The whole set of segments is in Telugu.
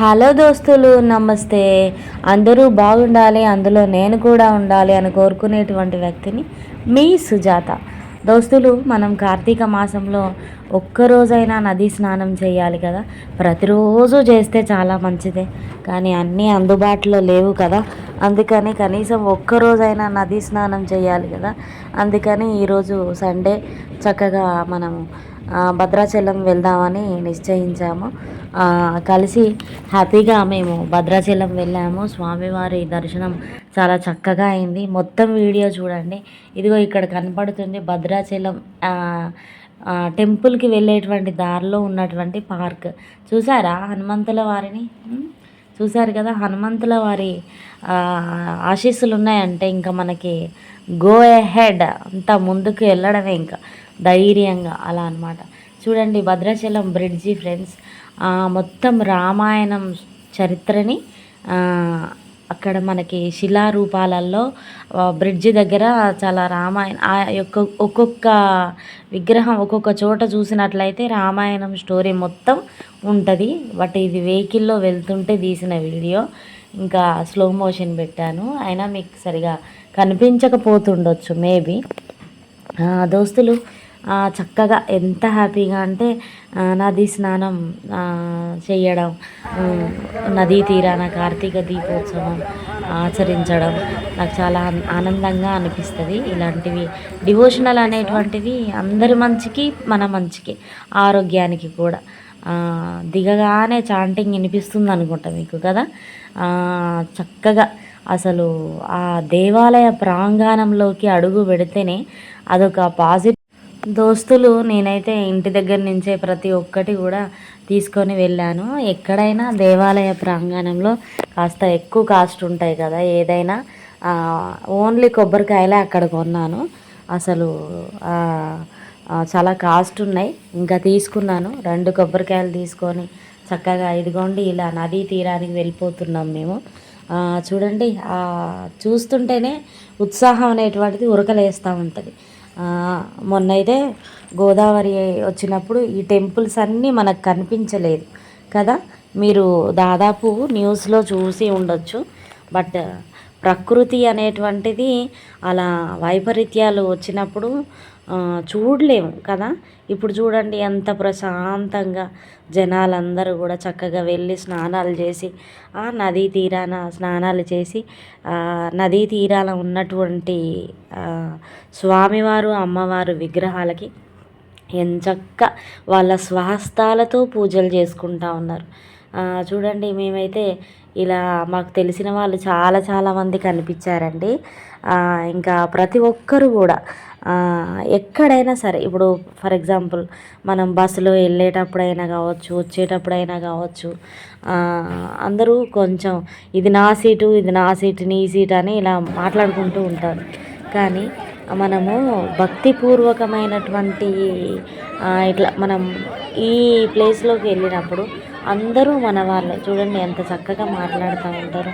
హలో దోస్తులు నమస్తే. అందరూ బాగుండాలి అందులో నేను కూడా ఉండాలి అని కోరుకునేటువంటి వ్యక్తిని మీ సుజాత. దోస్తులు మనం కార్తీక మాసంలో ఒక్కరోజైనా నది స్నానం చేయాలి కదా. ప్రతిరోజు చేస్తే చాలా మంచిదే. కానీ అన్నీ అందుబాటులో లేవు కదా. అందుకని కనీసం ఒక్కరోజైనా నది స్నానం చేయాలి కదా. అందుకని ఈరోజు సండే చక్కగా మనము భద్రాచలం వెళ్దామని నిశ్చయించాము. కలిసి హ్యాపీగా మేము భద్రాచలం వెళ్ళాము. స్వామివారి దర్శనం చాలా చక్కగా అయింది. మొత్తం వీడియో చూడండి. ఇదిగో ఇక్కడ కనపడుతుంది భద్రాచలం టెంపుల్కి వెళ్ళేటువంటి దారిలో ఉన్నటువంటి పార్క్. చూసారా హనుమంతుల వారిని? చూశారు చూసారు కదా హనుమంతుల వారి ఆశీస్సులు ఉన్నాయంటే ఇంకా మనకి గో హెడ్ అంతా ముందుకు వెళ్ళడమే ఇంకా ధైర్యంగా అలా అన్నమాట. చూడండి భద్రాచలం బ్రిడ్జి ఫ్రెండ్స్. మొత్తం రామాయణం చరిత్రని అక్కడ మనకి శిలారూపాలలో ఆ, బ్రిడ్జి దగ్గర చాలా రామాయణ ఆ యొక్క ఒక్కొక్క విగ్రహం ఒక్కొక్క చోట చూసినట్లయితే రామాయణం స్టోరీ మొత్తం ఉంటుంది. బట్ ఇది వెహికల్లో వెళ్తుంటే తీసిన వీడియో. ఇంకా స్లో మోషన్ పెట్టాను. అయినా మీకు సరిగా కనిపించకపోతుండొచ్చు మేబీ దోస్తులు చక్కగా ఎంత హ్యాపీగా అంటే నది స్నానం చేయడం నదీ తీరాన కార్తీక దీపోత్సవం ఆచరించడం నాకు చాలా ఆనందంగా అనిపిస్తుంది. ఇలాంటివి డివోషనల్ అనేటువంటివి అందరి మంచికి మన మంచికి ఆరోగ్యానికి కూడా. దిగగానే చాంటింగ్ వినిపిస్తుంది అనుకుంటా మీకు కదా? చక్కగా అసలు ఆ దేవాలయ ప్రాంగణంలోకి అడుగు పెడితేనే అదొక పాజిటివ్ దోస్తులు నేనైతే ఇంటి దగ్గర నుంచే ప్రతి ఒక్కటి కూడా తీసుకొని వెళ్ళాను. ఎక్కడైనా దేవాలయ ప్రాంగణంలో కాస్త ఎక్కువ కాస్ట్ ఉంటాయి కదా ఏదైనా ఓన్లీ కొబ్బరికాయలే అక్కడ కొన్నాను. అసలు చాలా కాస్ట్ ఉన్నాయి. ఇంకా తీసుకున్నాను. రెండు కొబ్బరికాయలు తీసుకొని చక్కగా ఇదిగోండి ఇలా నదీ తీరానికి వెళ్ళిపోతున్నాం మేము. చూడండి చూస్తుంటేనే ఉత్సాహం అనేటువంటిది ఉరకలేస్తూ ఉంటుంది. మొన్న అయితే గోదావరి వచ్చినప్పుడు ఈ టెంపుల్స్ అన్నీ మనకు కనిపించలేదు కదా. మీరు దాదాపు న్యూస్లో చూసి ఉండొచ్చు. బట్ ప్రకృతి అనేటువంటిది అలా వైపరీత్యాలు వచ్చినప్పుడు చూడలేము కదా. ఇప్పుడు చూడండి ఎంత ప్రశాంతంగా జనాలందరూ కూడా చక్కగా వెళ్ళి స్నానాలు చేసి ఆ నదీ తీరాన స్నానాలు చేసి నదీ తీరాన ఉన్నటువంటి స్వామివారు అమ్మవారు విగ్రహాలకి ఎంచక్క వాళ్ళ స్వాస్థాలతో పూజలు చేసుకుంటా ఉన్నారు. చూడండి మేమైతే ఇలా మాకు తెలిసిన వాళ్ళు చాలా చాలామంది కనిపించారండి. ఇంకా ప్రతి ఒక్కరు కూడా ఎక్కడైనా సరే ఇప్పుడు ఫర్ ఎగ్జాంపుల్ మనం బస్సులో వెళ్ళేటప్పుడైనా కావచ్చు వచ్చేటప్పుడైనా కావచ్చు అందరూ కొంచెం ఇది నా సీటు ఇది నా సీటు నీ సీట్ అని ఇలా మాట్లాడుకుంటూ ఉంటారు. కానీ మనము భక్తిపూర్వకమైనటువంటి ఇట్లా మనం ఈ ప్లేస్లోకి వెళ్ళినప్పుడు అందరూ మన వాళ్ళే. చూడండి ఎంత చక్కగా మాట్లాడుతూ ఉంటారు.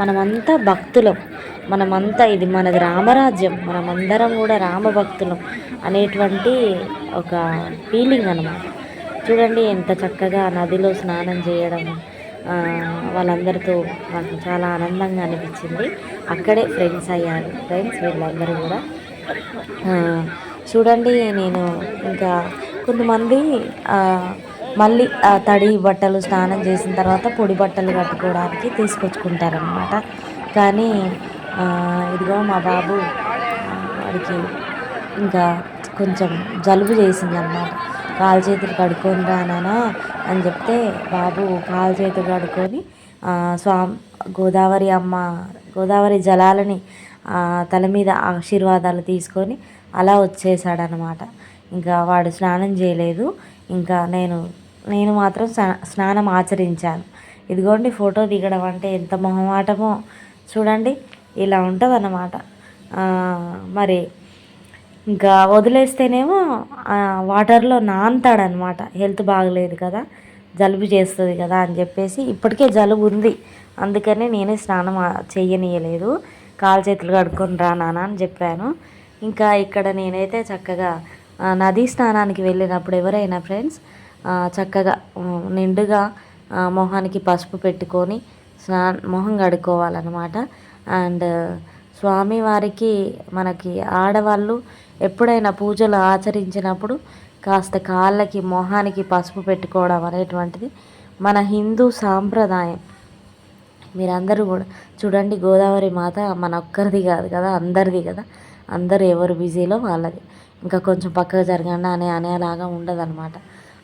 మనమంతా భక్తులం. మనమంతా ఇది మనది రామరాజ్యం. మనమందరం కూడా రామభక్తులం అనేటువంటి ఒక ఫీలింగ్ అనమాట చూడండి ఎంత చక్కగా నదిలో స్నానం చేయడం వాళ్ళందరితో నాకు చాలా ఆనందంగా అనిపించింది. అక్కడే ఫ్రెండ్స్ అయ్యారు. ఫ్రెండ్స్ వీళ్ళందరూ కూడా. చూడండి నేను ఇంకా కొంతమంది మళ్ళీ తడి బట్టలు స్నానం చేసిన తర్వాత పొడి బట్టలు కట్టుకోవడానికి తీసుకొచ్చుకుంటారనమాట కానీ ఇదిగో మా బాబు వాడికి ఇంకా కొంచెం జలుబు చేసిందన్నమాట. కాలు చేతులు కడుక్కొని రానా అని చెప్తే బాబు కాలు చేతులు కడుక్కొని స్వామి గోదావరి అమ్మ గోదావరి జలాలని తల మీద ఆశీర్వాదాలు తీసుకొని అలా వచ్చేసాడనమాట ఇంకా వాడు స్నానం చేయలేదు. ఇంకా నేను నేను మాత్రం స్నా- స్నానం ఆచరించాను. ఇదిగోండి ఫోటో దిగడం అంటే ఎంత మొహమాటమో చూడండి ఇలా ఉంటుంది అన్నమాట మరి ఇంకా వదిలేస్తేనేమో వాటర్లో నానతాడనమాట హెల్త్ బాగలేదు కదా జలుబు చేస్తుంది కదా అని చెప్పేసి ఇప్పటికే జలుబు ఉంది. అందుకనే నేనే స్నానం చేయనీయలేదు కాలు చేతులు కడుక్కొని రా నాన్న అని చెప్పాను. ఇంకా ఇక్కడ నేనైతే చక్కగా నదీ స్నానానికి వెళ్ళినప్పుడు ఎవరైనా ఫ్రెండ్స్ చక్కగా నిండుగా మొహానికి పసుపు పెట్టుకొని స్నా మొహం కడుక్కోవాలన్నమాట. అండ్ స్వామివారికి మనకి ఆడవాళ్ళు ఎప్పుడైనా పూజలు ఆచరించినప్పుడు కాస్త కాళ్ళకి మొహానికి పసుపు పెట్టుకోవడం అనేటువంటిది మన హిందూ సాంప్రదాయం. మీరందరూ కూడా చూడండి గోదావరి మాత మన ఒక్కరిది కాదు కదా అందరిది కదా. అందరూ ఎవరు బిజీలో వాళ్ళది. ఇంకా కొంచెం పక్కకు జరగండి అనే అనేలాగా ఉండదన్నమాట.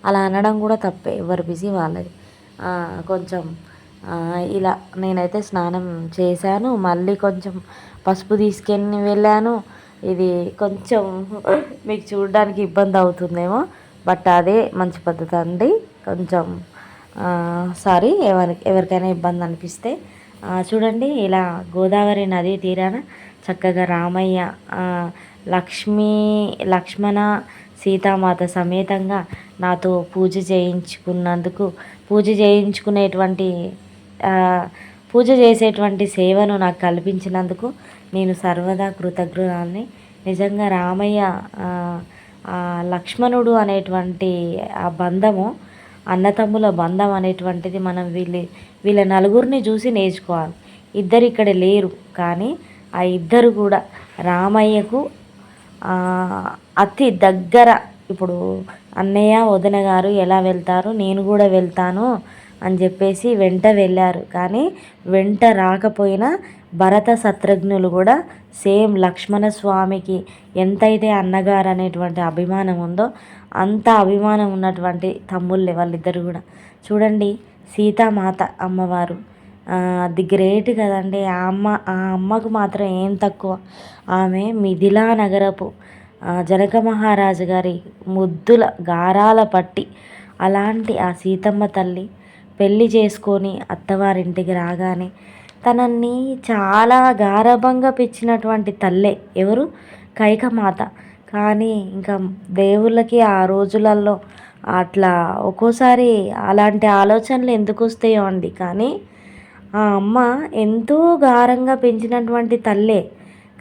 అలా అనడం కూడా తప్పే ఎవరు బిజీ వాళ్ళది. కొంచెం ఇలా నేనైతే స్నానం చేశాను మళ్ళీ కొంచెం పసుపు తీసుకెళ్ళి వెళ్ళాను. ఇది కొంచెం మీకు చూడడానికి ఇబ్బంది అవుతుందేమో బట్ అదే మంచి పద్ధతి అండి. కొంచెం సారీ ఎవరి ఎవరికైనా ఇబ్బంది అనిపిస్తే చూడండి ఇలా గోదావరి నది తీరాన చక్కగా రామయ్య లక్ష్మీ లక్ష్మణ సీతామాత సమేతంగా నాతో పూజ చేయించుకున్నందుకు పూజ చేయించుకునేటువంటి పూజ చేసేటువంటి సేవను నాకు కల్పించినందుకు నేను సర్వదా కృతజ్ఞాన్ని నిజంగా రామయ్య లక్ష్మణుడు అనేటువంటి ఆ బంధము అన్నతమ్ముల బంధం అనేటువంటిది మనం వీళ్ళ వీళ్ళ నలుగురిని చూసి నేర్చుకోవాలి. ఇద్దరు ఇక్కడ లేరు కానీ ఆ ఇద్దరు కూడా రామయ్యకు అతి దగ్గర. ఇప్పుడు అన్నయ్య వదిన గారు ఎలా వెళ్తారు? నేను కూడా వెళ్తాను అని చెప్పేసి వెంట వెళ్ళారు. కానీ వెంట రాకపోయినా భరత శత్రుఘ్నులు కూడా సేమ్ లక్ష్మణ స్వామికి ఎంతైతే అన్నగారు అనేటువంటి అభిమానం ఉందో అంత అభిమానం ఉన్నటువంటి తమ్ముళ్ళే వాళ్ళిద్దరు కూడా. చూడండి సీతామాత అమ్మవారు. అది గ్రేట్ కదండి. ఆ అమ్మ ఆ అమ్మకు మాత్రం ఏం తక్కువ. ఆమె మిథిలా నగరపు జనక మహారాజు గారి ముద్దుల గారాల పట్టి. అలాంటి ఆ సీతమ్మ తల్లి పెళ్ళి చేసుకొని అత్తవారింటికి రాగానే తనని చాలా గారభంగా పెంచినటువంటి తల్లే ఎవరు? కైకమాత. కానీ ఇంకా దేవుళ్ళకి ఆ రోజులలో అట్లా ఒక్కోసారి అలాంటి ఆలోచనలు ఎందుకు వస్తాయో అండి. కానీ ఆ అమ్మ ఎంతో గారంగా పెంచినటువంటి తల్లే.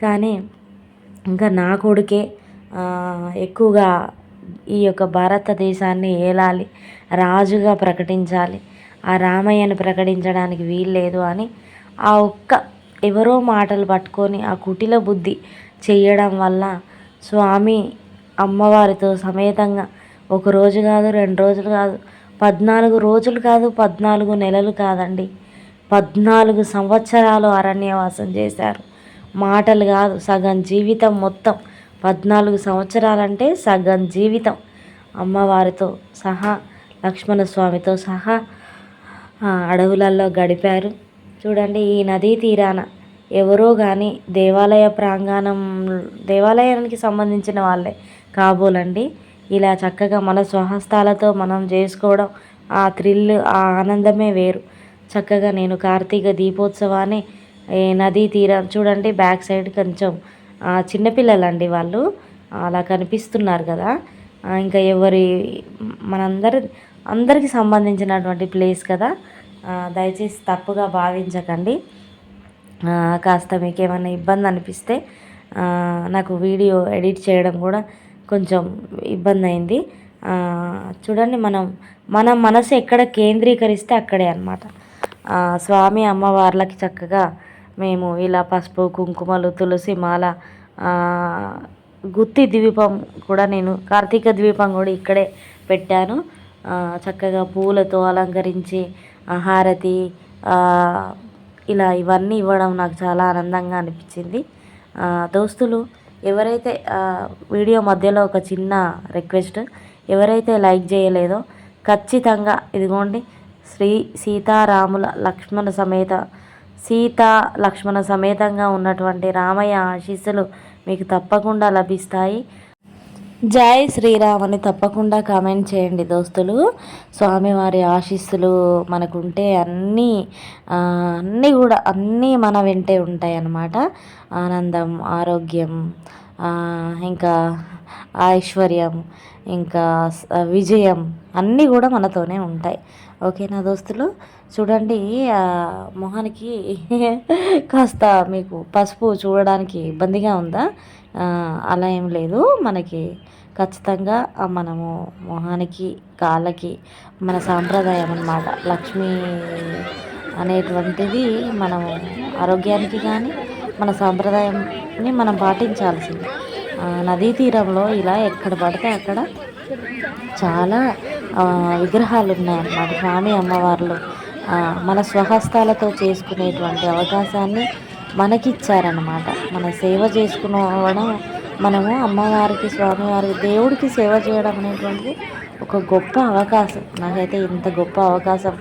కానీ ఇంకా నా కొడుకే ఎక్కువగా ఈ యొక్క భారతదేశాన్ని ఏలాలి రాజుగా ప్రకటించాలి ఆ రామయ్యను ప్రకటించడానికి వీల్లేదు అని ఆ ఒక్క ఎవరో మాటలు పట్టుకొని ఆ కుటిల బుద్ధి చేయడం వల్ల స్వామి అమ్మవారితో సమేతంగా ఒక రోజు కాదు రెండు రోజులు కాదు పద్నాలుగు రోజులు కాదు పద్నాలుగు నెలలు కాదండి. పద్నాలుగు సంవత్సరాలు అరణ్యవాసం చేశారు. మాటలు కాదు సగం జీవితం మొత్తం. పద్నాలుగు సంవత్సరాలంటే సగం జీవితం. అమ్మవారితో సహా లక్ష్మణ స్వామితో సహా అడవులలో గడిపారు. చూడండి ఈ నదీ తీరాన ఎవరో కానీ దేవాలయ ప్రాంగణం దేవాలయానికి సంబంధించిన వాళ్ళే కాబోలండి. ఇలా చక్కగా మన స్వహస్తాలతో మనం చేసుకోవడం ఆ థ్రిల్ ఆ ఆనందమే వేరు. చక్కగా నేను కార్తీక దీపోత్సవాన్ని నదీ తీరం చూడండి బ్యాక్ సైడ్ కొంచెం చిన్నపిల్లలండి వాళ్ళు. అలా కనిపిస్తున్నారు కదా. ఇంకా ఎవరి మనందరి అందరికి సంబంధించినటువంటి ప్లేస్ కదా. దయచేసి తప్పుగా భావించకండి. కాస్త మీకు ఏమైనా ఇబ్బంది అనిపిస్తే నాకు వీడియో ఎడిట్ చేయడం కూడా కొంచెం ఇబ్బంది అయింది. చూడండి మనం మన మనసు ఎక్కడ కేంద్రీకరిస్తే అక్కడే అనమాట స్వామి అమ్మవార్లకి చక్కగా మేము ఇలా పసుపు కుంకుమలు తులసి మాల గుత్తి ద్వీపం కూడా నేను కార్తీక ద్వీపం కూడా ఇక్కడే పెట్టాను. చక్కగా పూలతో అలంకరించి హారతి ఇలా ఇవన్నీ ఇవ్వడం నాకు చాలా ఆనందంగా అనిపించింది. దోస్తులు ఎవరైతే వీడియో మధ్యలో ఒక చిన్న రిక్వెస్ట్ ఎవరైతే లైక్ చేయలేదో ఖచ్చితంగా ఇదిగోండి శ్రీ సీతారాముల లక్ష్మణ సమేత సీత లక్ష్మణ సమేతంగా ఉన్నటువంటి రామయ్య ఆశీస్సులు మీకు తప్పకుండా లభిస్తాయి. జై శ్రీరామ్ అని తప్పకుండా కామెంట్ చేయండి దోస్తులు. స్వామివారి ఆశీస్సులు మనకుంటే అన్నీ అన్నీ కూడా అన్నీ మన వెంటే ఉంటాయి అన్నమాట ఆనందం ఆరోగ్యం ఇంకా ఐశ్వర్యం ఇంకా విజయం అన్నీ కూడా మనతోనే ఉంటాయి. ఓకేనా దోస్తులు. చూడండి మొహానికి కాస్త మీకు పసుపు చూడడానికి ఇబ్బందిగా ఉందా? అలా ఏం లేదు. మనకి ఖచ్చితంగా మనము మొహానికి కాళ్ళకి మన సాంప్రదాయం అన్నమాట. లక్ష్మీ అనేటువంటిది మనము ఆరోగ్యానికి కానీ మన సాంప్రదాయంని మనం పాటించాల్సింది. నదీ తీరంలో ఇలా ఎక్కడ పడితే అక్కడ చాలా విగ్రహాలు ఉన్నాయన్నమాట స్వామి అమ్మవార్లు. మన స్వహస్తాలతో చేసుకునేటువంటి అవకాశాన్ని మనకిచ్చారనమాట మన సేవ చేసుకునవడం మనము అమ్మవారికి స్వామివారికి దేవుడికి సేవ చేయడం అనేటువంటిది ఒక గొప్ప అవకాశం. నాకైతే ఇంత గొప్ప అవకాశం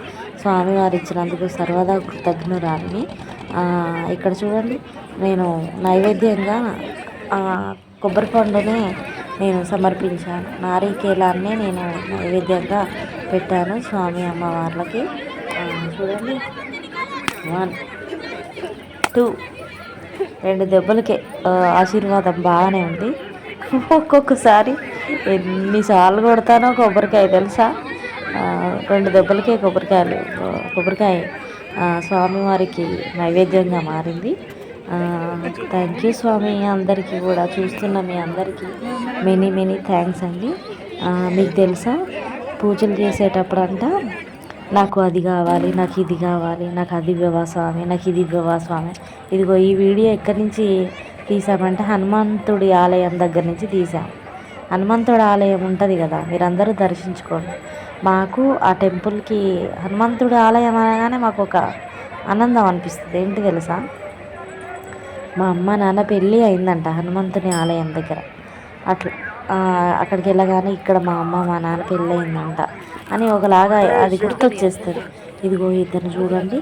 స్వామివారు ఇచ్చినందుకు సర్వదా కృతజ్ఞురాలిని. ఇక్కడ చూడండి నేను నైవేద్యంగా కొబ్బరి పండుని నేను సమర్పించాను. నారికేలాన్ని నేను నైవేద్యంగా పెట్టాను స్వామి అమ్మవార్లకి. చూడండి. One two. రెండు దెబ్బలకే. ఆశీర్వాదం బాగానే ఉంది. ఒక్కొక్కసారి ఎన్నిసార్లు కొడతానో కొబ్బరికాయ తెలుసా? రెండు దెబ్బలకే కొబ్బరికాయలు కొబ్బరికాయ స్వామివారికి నైవేద్యంగా మారింది. థ్యాంక్ యూ స్వామి. అందరికీ కూడా చూస్తున్న మీ అందరికీ మెనీ మెనీ థ్యాంక్స్ అండి. మీకు తెలుసా? పూజలు చేసేటప్పుడు అంట నాకు అది కావాలి నాకు ఇది కావాలి నాకు అది ఇవ్వవా స్వామి నాకు ఇది ఇవ్వవా స్వామి? ఇదిగో ఈ వీడియో ఎక్కడి నుంచి తీసామంటే హనుమంతుడి ఆలయం దగ్గర నుంచి తీసాం. హనుమంతుడి ఆలయం ఉంటుంది కదా మీరందరూ దర్శించుకోండి. మాకు ఆ టెంపుల్కి హనుమంతుడి ఆలయం అనగానే మాకు ఒక ఆనందం అనిపిస్తుంది. ఏంటి తెలుసా? మా అమ్మ నాన్న పెళ్ళి అయిందంట హనుమంతుని ఆలయం దగ్గర. అట్లా అక్కడికి వెళ్ళగానే ఇక్కడ మా అమ్మ మా నాన్న పెళ్ళి అయిందంట అని ఒకలాగా అది గుర్తొచ్చేస్తుంది ఇదిగో ఇద్దరు చూడండి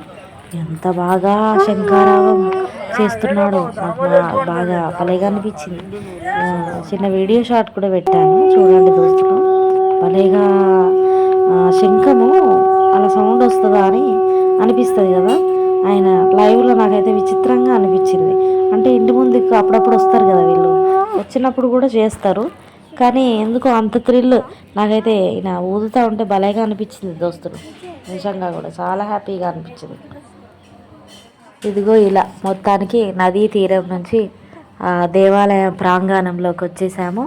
ఎంత బాగా శంకారావం చేస్తున్నాడో. నాకు బాగా భలేగా అనిపించింది. చిన్న వీడియో షాట్ కూడా పెట్టాను. చూడండి దోస్తులు. భలేగా శంఖము అలా సౌండ్ వస్తుందా అని అనిపిస్తుంది కదా. ఆయన లైవ్లో నాకైతే విచిత్రంగా అనిపించింది. అంటే ఇంటి ముందుకు అప్పుడప్పుడు వస్తారు కదా వీళ్ళు. వచ్చినప్పుడు కూడా చేస్తారు. కానీ ఎందుకో అంత థ్రిల్ నాకైతే ఈయన ఊదుతూ ఉంటే భలేగా అనిపించింది దోస్తులు. నిజంగా కూడా చాలా హ్యాపీగా అనిపించింది. ఇదిగో ఇలా మొత్తానికి నదీ తీరం నుంచి దేవాలయ ప్రాంగణంలోకి వచ్చేసాము.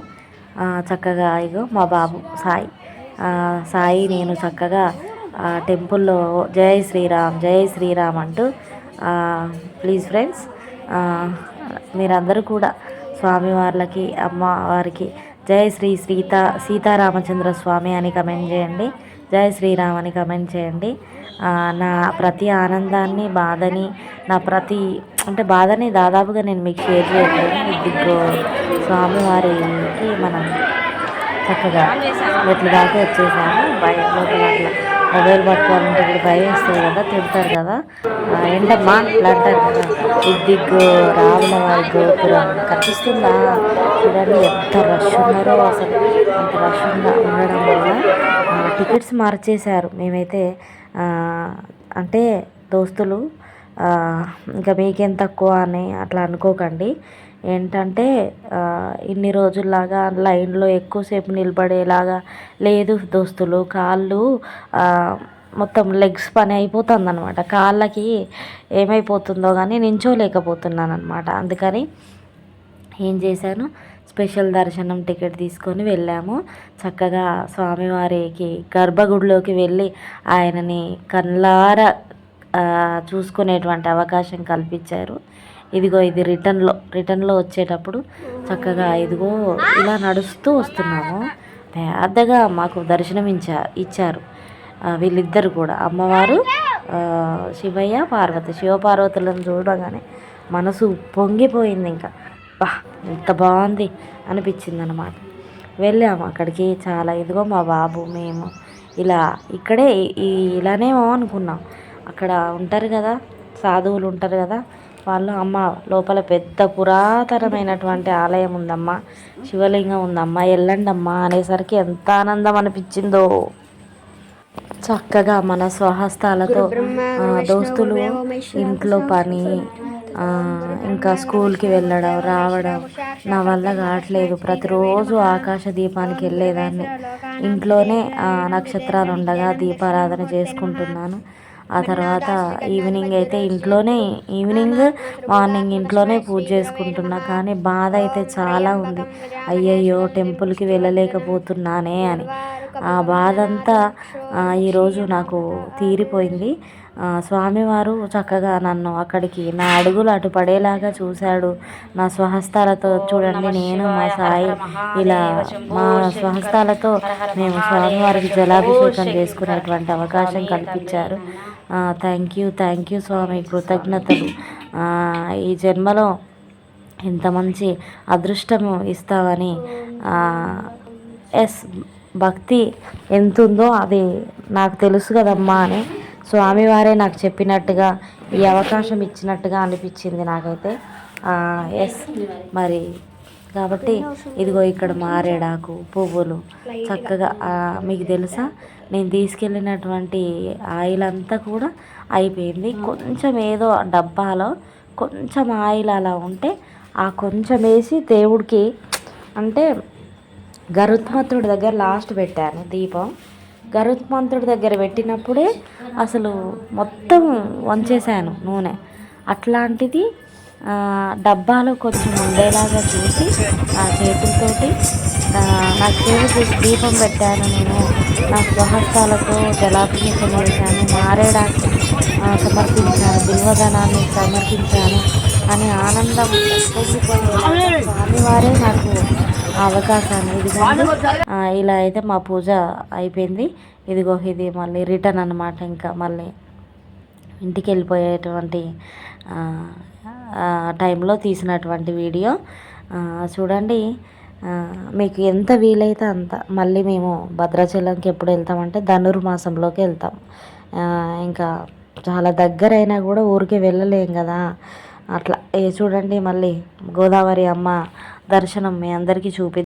చక్కగా ఇగో మా బాబు సాయి. సాయి నేను చక్కగా టెంపుల్లో జై శ్రీరామ్ జై శ్రీరామ్ అంటూ ప్లీజ్ ఫ్రెండ్స్ మీరందరూ కూడా స్వామివార్లకి అమ్మవారికి జై శ్రీ సీతా సీతారామచంద్ర స్వామి అని కమెంట్ చేయండి. జై శ్రీరామ్ అని కమెంట్ చేయండి. నా ప్రతి ఆనందాన్ని బాధని నా ప్రతి అంటే బాధని దాదాపుగా నేను మీకు షేర్ చేయట్లేదు. ఇదిగో స్వామివారికి మనం చక్కగా మెట్ల దాకా వచ్చేసాము. బయట లోపల అట్లా మొబైల్ పట్టుకోవాలంటే ఇప్పుడు భయం వేస్తుంది కదా తింటారు కదా. ఎండమ్మా ఏంటమ్మా? ఇట్లా అంటారు కదా. ఇదిగో రావణ వారి గోపురం కనిపిస్తుందా? చూడండి ఎంత రష్ ఉన్నారో అసలు. అంత రష్ ఉందా ఉండడం వల్ల టికెట్స్ మార్చేశారు. మేమైతే అంటే దోస్తులు ఇంకా మీకేం తక్కువ అని అట్లా అనుకోకండి. ఏంటంటే ఇన్ని రోజుల్లాగా లైన్లో ఎక్కువసేపు నిలబడేలాగా లేదు దోస్తులు. కాళ్ళు మొత్తం లెగ్స్ పని అయిపోతుంది అనమాట కాళ్ళకి ఏమైపోతుందో కానీ నించోలేకపోతున్నాను అనమాట అందుకని ఏం చేశాను స్పెషల్ దర్శనం టికెట్ తీసుకొని వెళ్ళాము. చక్కగా స్వామివారికి గర్భగుడిలోకి వెళ్ళి ఆయనని కళ్ళార చూసుకునేటువంటి అవకాశం కల్పించారు. ఇదిగో ఇది రిటర్న్లో రిటర్న్లో వచ్చేటప్పుడు చక్కగా ఇదిగో ఇలా నడుస్తూ వస్తున్నాము. పెద్దగా మాకు దర్శనం ఇచ్చా ఇచ్చారు. వీళ్ళిద్దరు కూడా. అమ్మవారు శివయ్య పార్వతి. శివపార్వతులను చూడగానే మనసు పొంగిపోయింది ఇంకా. బా ఎంత బాగుంది అనిపించింది అనమాట వెళ్ళాము అక్కడికి. చాలా ఇదిగో మా బాబు మేము ఇలా ఇక్కడే ఇలానేమో అనుకున్నాం. అక్కడ ఉంటారు కదా సాధువులు ఉంటారు కదా వాళ్ళు అమ్మ లోపల పెద్ద పురాతనమైనటువంటి ఆలయం ఉందమ్మా. శివలింగం ఉందమ్మా. వెళ్ళండి అమ్మా అనేసరికి ఎంత ఆనందం అనిపించిందో. చక్కగా మన స్వహస్తాలతో దోస్తులు ఇంట్లో పని ఇంకా స్కూల్కి వెళ్ళడం రావడం నా వల్ల కావట్లేదు. ప్రతిరోజు ఆకాశ దీపానికి వెళ్ళేదాన్ని. ఇంట్లోనే నక్షత్రాలు ఉండగా దీపారాధన చేసుకుంటున్నాను. ఆ తర్వాత ఈవినింగ్ అయితే ఇంట్లోనే ఈవినింగ్ మార్నింగ్ ఇంట్లోనే పూజ చేసుకుంటున్నా. కానీ బాధ అయితే చాలా ఉంది. అయ్యయ్యో టెంపుల్కి వెళ్ళలేకపోతున్నానే అని. ఆ బాధ అంతా ఈరోజు నాకు తీరిపోయింది. స్వామివారు చక్కగా నన్ను అక్కడికి నా అడుగులు అటు పడేలాగా చూశాడు. నా స్వహస్తాలతో చూడండి నేను మా సాయి ఇలా మా స్వహస్తాలతో మేము స్వామివారికి జలాభిషేకం చేసుకునేటువంటి అవకాశం కల్పించారు. థ్యాంక్ యూ థ్యాంక్ యూ స్వామి కృతజ్ఞతలు. ఈ జన్మలో ఇంత మంచి అదృష్టము ఇస్తావని ఎస్ భక్తి ఎంతుందో అది నాకు తెలుసు కదమ్మా అని స్వామివారే నాకు చెప్పినట్టుగా ఈ అవకాశం ఇచ్చినట్టుగా అనిపించింది నాకైతే. ఎస్ మరి కాబట్టి ఇదిగో ఇక్కడ మారేడాకు పువ్వులు చక్కగా మీకు తెలుసా? నేను తీసుకెళ్ళినటువంటి ఆయిల్ అంతా కూడా అయిపోయింది. కొంచెం ఏదో డబ్బాలో కొంచెం ఆయిల్ అలా ఉంటే ఆ కొంచెం వేసి దేవుడికి అంటే గరుత్మంతుడి దగ్గర లాస్ట్ పెట్టాను దీపం. గరుత్మంతుడి దగ్గర పెట్టినప్పుడే అసలు మొత్తం వంచేశాను నూనె. అట్లాంటిది డబ్బాలో కొంచెం ఉండేలాగా చూసి ఆ చేతులతోటి నా చేతికి దీపం పెట్టాను నేను. నా స్వహస్తాలతో జలాభిషేకం చేశాను మారేడానికి సమర్పించాను బిల్వదనాన్ని సమర్పించాను అని ఆనందం పొంగిపోయి స్వామివారే నాకు అవకాశాన్ని ఇదిగోండి. ఇలా అయితే మా పూజ అయిపోయింది. ఇదిగో ఇది మళ్ళీ రిటర్న్ అనమాట ఇంకా మళ్ళీ ఇంటికి వెళ్ళిపోయేటువంటి టైంలో తీసినటువంటి వీడియో. చూడండి మీకు ఎంత వీలైతే అంత మళ్ళీ మేము భద్రాచలంకి ఎప్పుడు వెళ్తామంటే ధనుర్మాసంలోకి వెళ్తాం. ఇంకా చాలా దగ్గరైనా కూడా ఊరికే వెళ్ళలేం కదా. అట్లా. ఏ చూడండి మళ్ళీ గోదావరి అమ్మ దర్శనం మీ అందరికీ చూపి